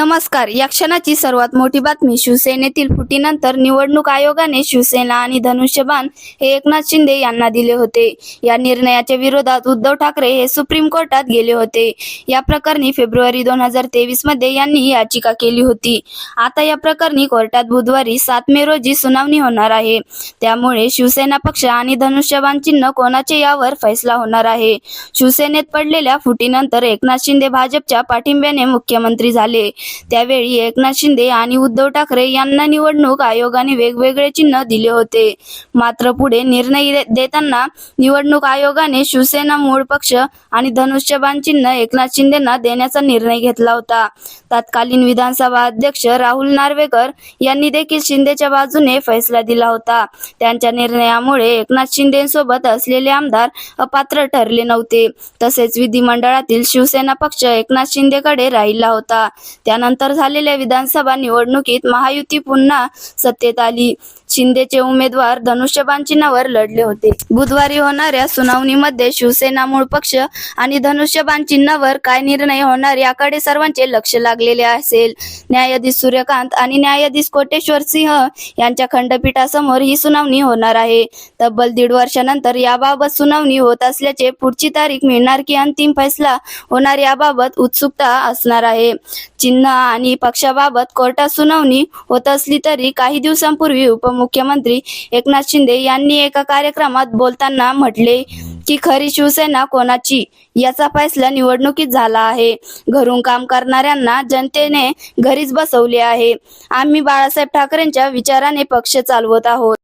नमस्कार. या क्षणाची सर्वात मोठी बातमी शिवसेनेतील फुटीनंतर निवडणूक आयोगाने शिवसेना आणि धनुष्यबाण हे एकनाथ शिंदे यांना दिले होते. या निर्णयाच्या विरोधात उद्धव ठाकरे हे सुप्रीम कोर्टात गेले होते. या प्रकरणी फेब्रुवारी दोन हजार तेवीसमध्ये यांनी याचिका केली होती. आता या प्रकरणी कोर्टात बुधवारी सात मे रोजी सुनावणी होणार आहे. त्यामुळे शिवसेना पक्ष आणि धनुष्यबाण चिन्ह कोणाचे यावर फैसला होणार आहे. शिवसेनेत पडलेल्या फुटीनंतर एकनाथ शिंदे भाजपच्या पाठिंब्याने मुख्यमंत्री झाले. त्यावेळी एकनाथ शिंदे आणि उद्धव ठाकरे यांना निवडणूक आयोगाने वेगवेगळे चिन्ह दिले होते. मात्र पुढे निर्णय देताना निवडणूक आयोगाने शिवसेना मूळ पक्ष आणि धनुष्यबाण चिन्ह एकनाथ शिंदेना देण्याचा निर्णय घेतला होता. तत्कालीन विधानसभा अध्यक्ष राहुल नार्वेकर यांनी देखील शिंदेच्या बाजूने फैसला दिला होता. त्यांच्या निर्णयामुळे एकनाथ शिंदेसोबत असलेले आमदार अपात्र ठरले नव्हते. तसेच विधिमंडळातील शिवसेना पक्ष एकनाथ शिंदेकडे राहिला होता. त्यानंतर झालेल्या विधानसभा निवडणुकीत महायुती पुन्हा सत्तेत आली. शिंदेचे उमेदवार धनुष्यबाण चिन्हावर लढले होते. बुधवारी होणाऱ्या सुनावणीमध्ये शिवसेना मूळ पक्ष आणि धनुष्यबाण चिन्हावर काय निर्णय होणार याकडे सर्वांचे लक्ष लागलेले असेल. न्यायाधीश सूर्यकांत आणि न्यायाधीश कोटेश्वर सिंह यांच्या खंडपीठासमोर ही सुनावणी होणार आहे. तब्बल दीड वर्षानंतर याबाबत सुनावणी होत असल्याचे पुढची तारीख मिळणार की अंतिम फैसला होणार याबाबत उत्सुकता असणार आहे. चिन्ह आणि पक्षाबाबत कोर्टात सुनावणी होत असली तरी काही दिवसांपूर्वी उपमुख्यमंत्री एकनाथ शिंदे यांनी एका कार्यक्रमात बोलताना म्हटले की खरी शिवसेना कोणाची? याचा फैसला निवडणुकीत झाला आहे. घरून काम करणाऱ्यांना जनतेने घरीच बसवले आहे. आम्ही बाळासाहेब ठाकरेंच्या विचाराने पक्ष चालवत आहोत.